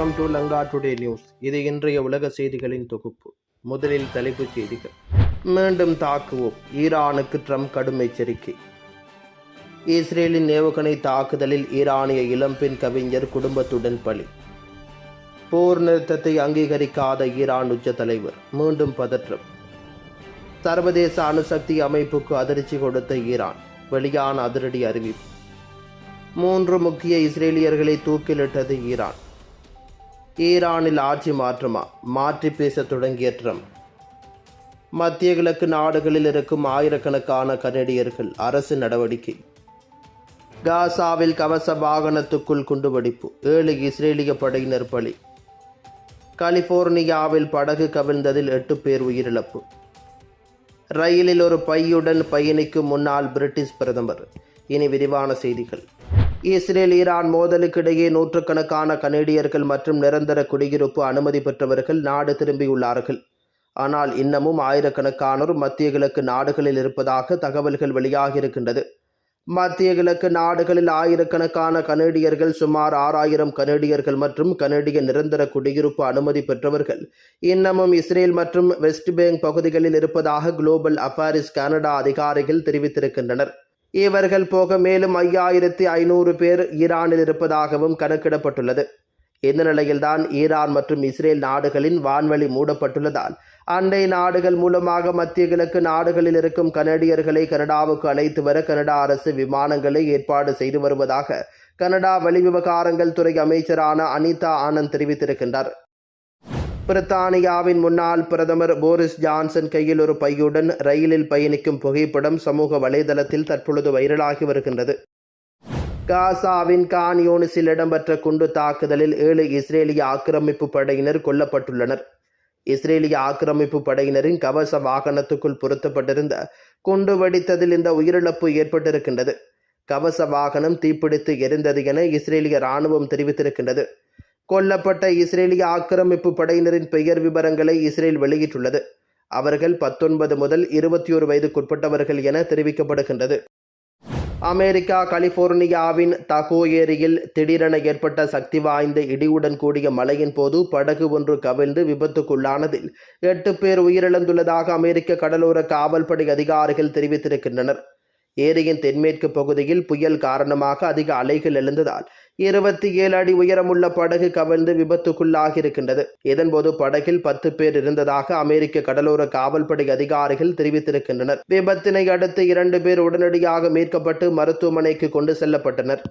Welcome to Lanka today news இது இன்றைய உலக செய்திகளின் தொகுப்பு. முதலில் தலைப்புச் செய்திகள். மீண்டும் தாக்குவோம் ஈரானுக்கு ட்ரம்ப் கடும் எச்சரிக்கை. இஸ்ரேலின் ஏவுகணை தாக்குதலில் ஈரானிய இளம்பெண் கவிஞர் குடும்பத்துடன் பலி. போர் நிறுத்தத்தை அங்கீகரிக்காத ஈரான் உச்ச தலைவர் மீண்டும் பதற்றம். சர்வதேச அணுசக்தி அமைப்புக்கு அதிர்ச்சி கொடுத்த ஈரான் வெளியான அதிரடி அறிவிப்பு. மூன்று முக்கிய இஸ்ரேலியர்களை தூக்கிலிட்டது ஈரான். ஈரானில் ஆட்சி மாற்றமா? மாற்றி பேச தொடங்கிய ட்ரம்ப். மத்திய கிழக்கு நாடுகளில் இருக்கும் ஆயிரக்கணக்கான கனடியர்கள் அரசு நடவடிக்கை. காசாவில் கவச வாகனத்துக்குள் குண்டுவெடிப்பு. ஏழு இஸ்ரேலிய படையினர் பலி. கலிபோர்னியாவில் படகு கவிழ்ந்ததில் எட்டு பேர் உயிரிழப்பு. ரயிலில் ஒரு பையுடன் பயணிக்கும் முன்னாள் பிரிட்டிஷ் பிரதமர். இனி விரிவான செய்திகள். இஸ்ரேல் ஈரான் மோதலுக்கிடையே நூற்றுக்கணக்கான கனேடியர்கள் மற்றும் நிரந்தர குடியிருப்பு அனுமதி பெற்றவர்கள் நாடு திரும்பியுள்ளார்கள். ஆனால் இன்னமும் ஆயிரக்கணக்கானோர் மத்திய கிழக்கு நாடுகளில் இருப்பதாக தகவல்கள் வெளியாகியிருக்கின்றது மத்திய கிழக்கு நாடுகளில் ஆயிரக்கணக்கான கனேடியர்கள் சுமார் ஆறாயிரம் கனேடியர்கள் மற்றும் கனேடிய நிரந்தர குடியிருப்பு அனுமதி பெற்றவர்கள் இன்னமும் இஸ்ரேல் மற்றும் வெஸ்ட் பேங்க் பகுதிகளில் இருப்பதாக குளோபல் அஃபாரிஸ் கனடா அதிகாரிகள் தெரிவித்திருக்கின்றனர். இவர்கள் போக மேலும் ஐயாயிரத்தி ஐநூறு பேர் ஈரானில் இருப்பதாகவும் கணக்கிடப்பட்டுள்ளது. இந்த நிலையில்தான் ஈரான் மற்றும் இஸ்ரேல் நாடுகளின் வான்வழி மூடப்பட்டுள்ளதால் அண்டை நாடுகள் மூலமாக மத்திய கிழக்கு நாடுகளில் இருக்கும் கனடியர்களை கனடாவுக்கு அழைத்து வர கனடா அரசு விமானங்களை ஏற்பாடு செய்து வருவதாக கனடா வெளிவிவகாரங்கள் துறை அமைச்சரான அனிதா ஆனந்த் தெரிவித்திருக்கின்றார். பிரித்தானியாவின் முன்னாள் பிரதமர் போரிஸ் ஜான்சன் கையில் ஒரு பையுடன் ரயிலில் பயணிக்கும் புகைப்படம் சமூக வலைதளத்தில் தற்பொழுது வைரலாகி வருகின்றது. காசாவின் கான் யூனிஸில் இடம்பெற்ற குண்டு தாக்குதலில் ஏழு இஸ்ரேலிய ஆக்கிரமிப்பு படையினர் கொல்லப்பட்டுள்ளனர். இஸ்ரேலிய ஆக்கிரமிப்பு படையினரின் கவச வாகனத்துக்குள் பொருத்தப்பட்டிருந்த குண்டு வெடித்ததில் இந்த உயிரிழப்பு ஏற்பட்டிருக்கின்றது. கவச வாகனம் தீப்பிடித்து எரிந்தது என இஸ்ரேலிய ராணுவம் தெரிவித்திருக்கின்றது. கொல்லப்பட்ட இஸ்ரேலிய ஆக்கிரமிப்பு படையினரின் பெயர் விவரங்களை இஸ்ரேல் வெளியிட்டுள்ளது. அவர்கள் பத்தொன்பது முதல் இருபத்தி ஒரு வயதுக்குட்பட்டவர்கள் என தெரிவிக்கப்படுகின்றது. அமெரிக்கா கலிபோர்னியாவின் தகோ ஏரியில் திடீரென ஏற்பட்ட சக்தி வாய்ந்த இடியுடன் கூடிய மழையின் போது படகு ஒன்று கவிழ்ந்து விபத்துக்குள்ளானதில் எட்டு பேர் உயிரிழந்துள்ளதாக அமெரிக்க கடலோர காவல்படை அதிகாரிகள் தெரிவித்திருக்கின்றனர். ஏரியின் தென்மேற்கு பகுதியில் புயல் காரணமாக அதிக அலைகள் எழுந்ததால் இருபத்தி ஏழு அடி உயரமுள்ள படகு கவிழ்ந்து விபத்துக்குள்ளாகி இருக்கின்றது இதன்போது படகில் பத்து பேர் இருந்ததாக அமெரிக்க கடலோர காவல்படை அதிகாரிகள் தெரிவித்திருக்கின்றனர். விபத்தினை அடுத்து இரண்டு பேர் உடனடியாக மீட்கப்பட்டு மருத்துவமனைக்கு கொண்டு செல்லப்பட்டனர்.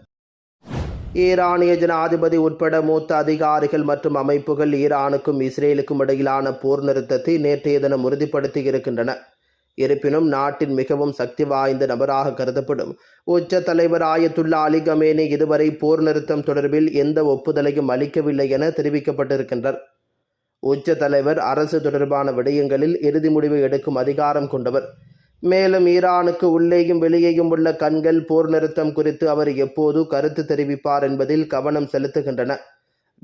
ஈரானிய ஜனாதிபதி உட்பட மூத்த அதிகாரிகள் மற்றும் அமைப்புகள் ஈரானுக்கும் இஸ்ரேலுக்கும் இடையிலான போர் நிறுத்தத்தை நேற்றைய தினம் உறுதிப்படுத்தி இருக்கின்றன இருப்பினும் நாட்டின் மிகவும் சக்தி வாய்ந்த நபராக கருதப்படும். உச்ச தலைவர் ஆயத்துல்லா அலி கமேனி இதுவரை போர் நிறுத்தம் தொடர்பில் எந்த ஒப்புதலையும் அளிக்கவில்லை என தெரிவிக்கப்பட்டிருக்கின்றார் உச்ச தலைவர் அரசு தொடர்பான விடயங்களில் இறுதி முடிவை எடுக்கும் அதிகாரம் கொண்டவர். மேலும் ஈரானுக்கு உள்ளேயும் வெளியேயும் உள்ள கண்கள் போர் நிறுத்தம் குறித்து அவர் எப்போது கருத்து தெரிவிப்பார் என்பதில் கவனம் செலுத்துகின்றன.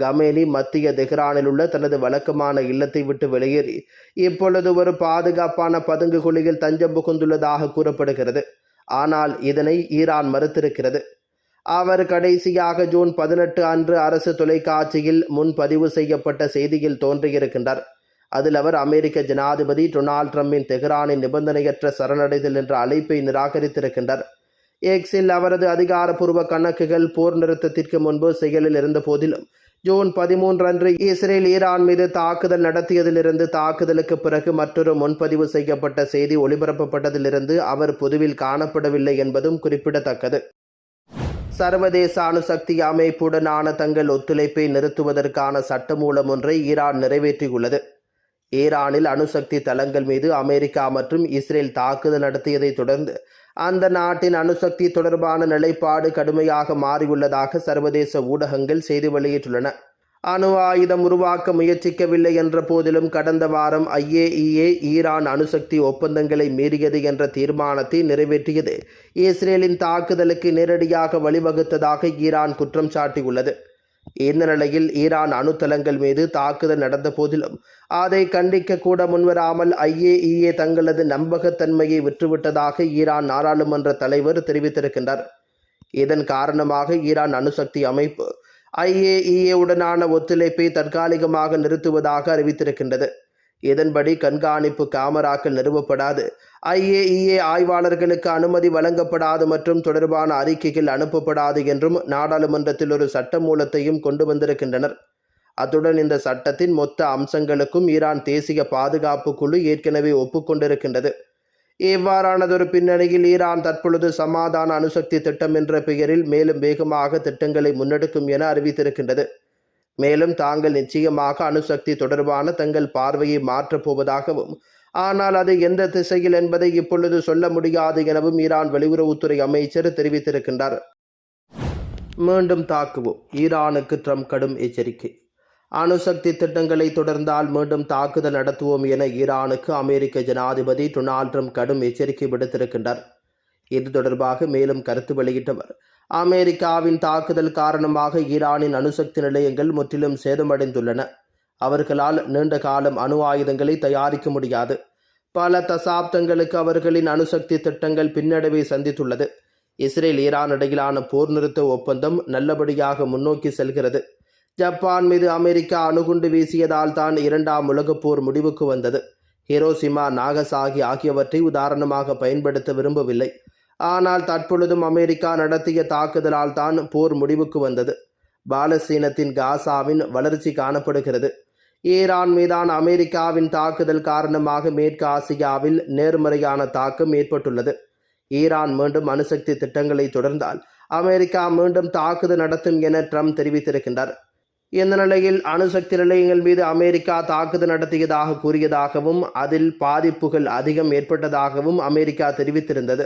கமேனி மத்திய தெஹ்ரானில் உள்ள தனது வழக்கமான இல்லத்தை விட்டு வெளியேறி இப்பொழுது ஒரு பாதுகாப்பான பதுங்கு குழியில் தஞ்சம் புகுந்துள்ளதாக கூறப்படுகிறது. ஆனால் இதனை ஈரான் மறுத்திருக்கிறது. அவர் கடைசியாக ஜூன் பதினெட்டு அன்று அரசு தொலைக்காட்சியில் முன்பதிவு செய்யப்பட்ட செய்தியில் தோன்றியிருக்கின்றார். அதில் அவர் அமெரிக்க ஜனாதிபதி டொனால்ட் ட்ரம்பின் தெஹ்ரானின் நிபந்தனையற்ற சரணடைதல் என்ற அழைப்பை நிராகரித்திருக்கின்றார். எக்ஸில் அவரது அதிகாரப்பூர்வ கணக்குகள் போர் நிறுத்தத்திற்கு முன்பு செயலில் இருந்த போதிலும் ஜூன் பதிமூன்று அன்று இஸ்ரேல் ஈரான் மீது தாக்குதல் நடத்தியதிலிருந்து தாக்குதலுக்கு பிறகு மற்றொரு முன்பதிவு செய்யப்பட்ட செய்தி ஒளிபரப்பப்பட்டதிலிருந்து அவர் பொதுவில் காணப்படவில்லை என்பதும் குறிப்பிடத்தக்கது. சர்வதேச அணுசக்தி அமைப்புடனான தங்கள் ஒத்துழைப்பை நிறுத்துவதற்கான சட்டமூலம் ஒன்றை ஈரான் நிறைவேற்றியுள்ளது. ஈரானில் அணுசக்தி தளங்கள் மீது அமெரிக்கா மற்றும் இஸ்ரேல் தாக்குதல் நடத்தியதை தொடர்ந்து அந்த நாட்டின் அணுசக்தி தொடர்பான நிலைப்பாடு கடுமையாக மாறியுள்ளதாக சர்வதேச ஊடகங்கள் செய்தி வெளியிட்டுள்ளன. அணு ஆயுதம் உருவாக்க முயற்சிக்கவில்லை என்ற போதிலும் கடந்த வாரம் ஐஏஇஏ ஈரான் அணுசக்தி ஒப்பந்தங்களை மீறியது என்ற தீர்மானத்தை நிறைவேற்றியது. இஸ்ரேலின் தாக்குதலுக்கு நேரடியாக வழிவகுத்ததாக ஈரான் குற்றம் சாட்டியுள்ளது. இந்த நிலையில் ஈரான் அணுத்தளங்கள் மீது தாக்குதல் நடந்த போதிலும் அதை கண்டிக்க கூட முன்வராமல் ஐஏஇஏ தங்களது நம்பகத்தன்மையை விற்றுவிட்டதாக ஈரான் நாடாளுமன்ற தலைவர் தெரிவித்திருக்கின்றார். இதன் காரணமாக ஈரான் அணுசக்தி அமைப்பு ஐஏஇஏ உடனான ஒத்துழைப்பை தற்காலிகமாக நிறுத்துவதாக அறிவித்திருக்கின்றது. இதன்படி கண்காணிப்பு காமராக்கள் நிறுவப்படாது. ஐஏஇஏ ஆய்வாளர்களுக்கு அனுமதி வழங்கப்படாது மற்றும் தொடர்பான அறிக்கைகள் அனுப்பப்படாது என்றும் நாடாளுமன்றத்தில் ஒரு சட்ட மூலத்தையும் கொண்டு வந்திருக்கின்றனர். அத்துடன் இந்த சட்டத்தின் மொத்த அம்சங்களுக்கும் ஈரான் தேசிய பாதுகாப்பு குழு ஏற்கனவே ஒப்புக்கொண்டிருக்கின்றது. இவ்வாறானதொரு பின்னணியில் ஈரான் தற்பொழுது சமாதான அணுசக்தி திட்டம் என்ற பெயரில் மேலும் வேகமாக திட்டங்களை முன்னெடுக்கும் என அறிவித்திருக்கின்றது. மேலும் தாங்கள் நிச்சயமாக அணுசக்தி தொடர்பான தங்கள் பார்வையை மாற்றப் போவதாகவும் ஆனால் அது எந்த திசையில் என்பதை இப்பொழுது சொல்ல முடியாது எனவும் ஈரான் வெளியுறவுத்துறை அமைச்சர் தெரிவித்திருக்கின்றார். மீண்டும் தாக்குவோம். ஈரானுக்கு ட்ரம்ப் கடும் எச்சரிக்கை. அணுசக்தி திட்டங்களை தொடர்ந்தால் மீண்டும் தாக்குதல் நடத்துவோம் என ஈரானுக்கு அமெரிக்க ஜனாதிபதி டொனால்ட் ட்ரம்ப் கடும் எச்சரிக்கை விடுத்திருக்கின்றார். இது தொடர்பாக மேலும் கருத்து வெளியிட்டவர் அமெரிக்காவின் தாக்குதல் காரணமாக ஈரானின் அணுசக்தி நிலையங்கள் முற்றிலும் சேதமடைந்துள்ளன. அவர்களால் நீண்ட காலம் அணு ஆயுதங்களை தயாரிக்க முடியாது. பல தசாப்தங்களுக்கு அவர்களின் அணுசக்தி திட்டங்கள் பின்னடைவை சந்தித்துள்ளது. இஸ்ரேல் ஈரான் இடையிலான போர் நிறுத்த ஒப்பந்தம் நல்லபடியாக முன்னோக்கி செல்கிறது. ஜப்பான் மீது அமெரிக்கா அணுகுண்டு வீசியதால் தான் இரண்டாம் உலகப் போர் முடிவுக்கு வந்தது. ஹிரோசிமா நாகசாகி ஆகியவற்றை உதாரணமாக பயன்படுத்த விரும்பவில்லை. ஆனால் தற்பொழுதும் அமெரிக்கா நடத்திய தாக்குதலால் தான் போர் முடிவுக்கு வந்தது. பாலஸ்தீனத்தின் காசாவின் வளர்ச்சி காணப்படுகிறது. ஈரான் மீதான அமெரிக்காவின் தாக்குதல் காரணமாக மேற்கு ஆசியாவில் நேர்மறையான தாக்கம் ஏற்பட்டுள்ளது. ஈரான் மீண்டும் அணுசக்தி திட்டங்களை தொடர்ந்தால் அமெரிக்கா மீண்டும் தாக்குதல் நடத்தும் என ட்ரம்ப் தெரிவித்திருக்கின்றார். இந்த நிலையில் அணுசக்தி நிலையங்கள் மீது அமெரிக்கா தாக்குதல் நடத்தியதாக கூறியதாகவும் அதில் பாதிப்புகள் அதிகம் ஏற்பட்டதாகவும் அமெரிக்கா தெரிவித்திருந்தது.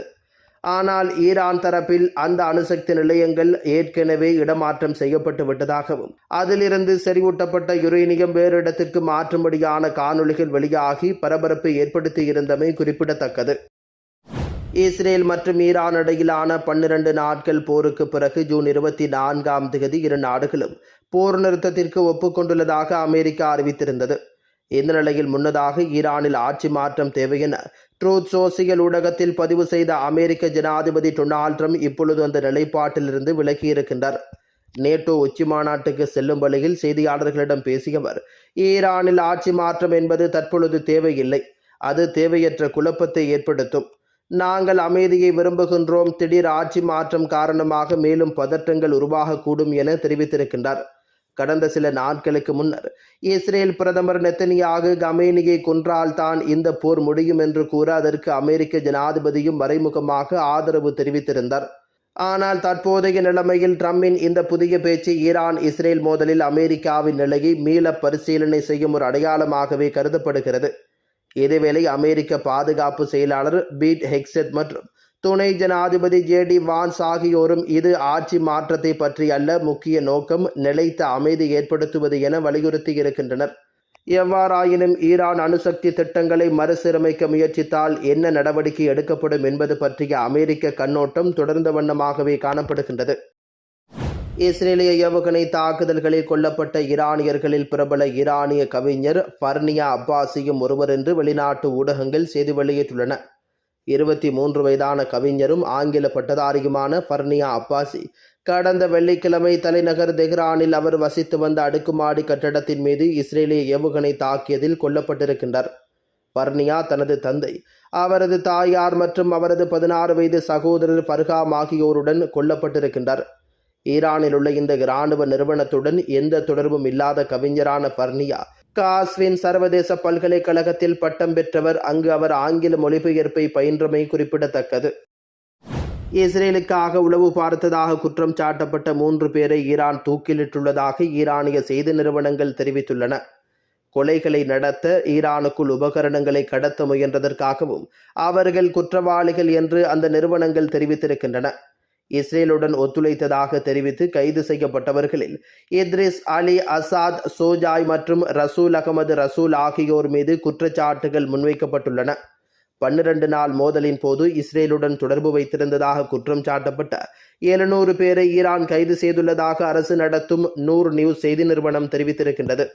ஆனால் ஈரான் தரப்பில் அந்த அணுசக்தி நிலையங்கள் ஏற்கனவே இடமாற்றம் செய்யப்பட்டு விட்டதாகவும் அதிலிருந்து செறிவூட்டப்பட்ட யுரேனியம் வேறு இடத்திற்கு மாற்றும்படியான காணொளிகள் வெளியாகி பரபரப்பை ஏற்படுத்தி இருந்தமை குறிப்பிடத்தக்கது. இஸ்ரேல் மற்றும் ஈரான் இடையிலான பன்னிரண்டு நாட்கள் போருக்கு பிறகு ஜூன் இருபத்தி நான்காம் தேதி இரு நாடுகளும் போர் நிறுத்தத்திற்கு ஒப்புக்கொண்டுள்ளதாக அமெரிக்கா அறிவித்திருந்தது. இந்த நிலையில் முன்னதாக ஈரானில் ஆட்சி மாற்றம் தேவையென ட்ரூத் சோசியல் ஊடகத்தில் பதிவு செய்த அமெரிக்க ஜனாதிபதி டொனால்ட் ட்ரம்ப் இப்பொழுது அந்த நிலைப்பாட்டிலிருந்து விலகியிருக்கின்றார் நேட்டோ உச்சி மாநாட்டுக்கு செல்லும் வழியில் செய்தியாளர்களிடம் பேசியவர் ஈரானில் ஆட்சி மாற்றம் என்பது தற்பொழுது தேவையில்லை. அது தேவையற்ற குழப்பத்தை ஏற்படுத்தும். நாங்கள் அமைதியை விரும்புகின்றோம். திடீர் ஆட்சி மாற்றம் காரணமாக மேலும் பதற்றங்கள் உருவாகக்கூடும் என தெரிவித்திருக்கின்றார். கடந்த சில நாட்களுக்கு முன்னர் இஸ்ரேல் பிரதமர் நெத்தனியாக கமேனியை கொன்றால்தான் இந்த போர் முடியும் என்று கூற அதற்கு அமெரிக்க ஜனாதிபதியும் மறைமுகமாக ஆதரவு தெரிவித்திருந்தார். ஆனால் தற்போதைய நிலைமையில் ட்ரம்பின் இந்த புதிய பேச்சு ஈரான் இஸ்ரேல் மோதலில் அமெரிக்காவின் நிலையை மீள பரிசீலனை செய்யும் ஒரு அடையாளமாகவே கருதப்படுகிறது. இதேவேளை அமெரிக்க பாதுகாப்பு செயலாளர் பீட் ஹெக்ஸெட் மற்றும் துணை ஜனாதிபதி ஜேடி வான்ஸ் ஆகியோரும் இது ஆட்சி மாற்றத்தை பற்றி அல்ல முக்கிய நோக்கம் நிலைத்த அமைதி ஏற்படுத்துவது என வலியுறுத்தி இருக்கின்றனர். எவ்வாறாயினும் ஈரான் அணுசக்தி திட்டங்களை மறுசீரமைக்க முயற்சித்தால் என்ன நடவடிக்கை எடுக்கப்படும் என்பது பற்றிய அமெரிக்க கண்ணோட்டம் தொடர்ந்த வண்ணமாகவே காணப்படுகின்றது. இஸ்ரேலிய ஏவுகணை தாக்குதல்களில் கொல்லப்பட்ட ஈரானியர்களில் பிரபல ஈரானிய கவிஞர் ஃபர்னியா அப்பாசியும் ஒருவர் என்று வெளிநாட்டு ஊடகங்கள் செய்தி வெளியிட்டுள்ளன. இருபத்தி மூன்று வயதான கவிஞரும் ஆங்கில பட்டதாரியுமான பர்னியா அப்பாசி கடந்த வெள்ளிக்கிழமை தலைநகர் தெஹ்ரானில் அவர் வசித்து வந்த அடுக்குமாடி கட்டடத்தின் மீது இஸ்ரேலிய ஏவுகணை தாக்கியதில் கொல்லப்பட்டிருக்கின்றார். பர்னியா தனது தந்தை அவரது தாயார் மற்றும் அவரது பதினாறு வயது சகோதரர் பர்காம் ஆகியோருடன் கொல்லப்பட்டிருக்கின்றார். ஈரானில் உள்ள இந்த இராணுவ நிறுவனத்துடன் எந்த தொடர்பும் இல்லாத கவிஞரான பர்னியா காஸ்வின் சர்வதேச பல்கலைக்கழகத்தில் பட்டம் பெற்றவர் அங்கு அவர் ஆங்கில மொழிபெயர்ப்பை பயின்றமை குறிப்பிடத்தக்கது. இஸ்ரேலுக்காக உளவு பார்த்ததாக குற்றம் சாட்டப்பட்ட மூன்று பேரை ஈரான் தூக்கிலிட்டுள்ளதாக ஈரானிய செய்தி நிறுவனங்கள் தெரிவித்துள்ளன. கொலைகளை நடத்த ஈரானுக்குள் உபகரணங்களை கடத்த முயன்றதற்காகவும் அவர்கள் குற்றவாளிகள் என்று அந்த நிறுவனங்கள் தெரிவித்திருக்கின்றன. இஸ்ரேலுடன் ஒத்துழைத்ததாக தெரிவித்து கைது செய்யப்பட்டவர்களில் இத்ரிஸ் அலி அசாத் சோஜாய் மற்றும் ரசூல் அகமது ரசூல் ஆகியோர் மீது குற்றச்சாட்டுகள் முன்வைக்கப்பட்டுள்ளன. பன்னிரண்டு நாள் மோதலின் போது இஸ்ரேலுடன் தொடர்பு வைத்திருந்ததாக குற்றம் சாட்டப்பட்ட எழுநூறு பேரை ஈரான் கைது செய்துள்ளதாக அரசு நடத்தும் நூறு நியூஸ் செய்தி நிறுவனம் தெரிவித்திருக்கின்றது.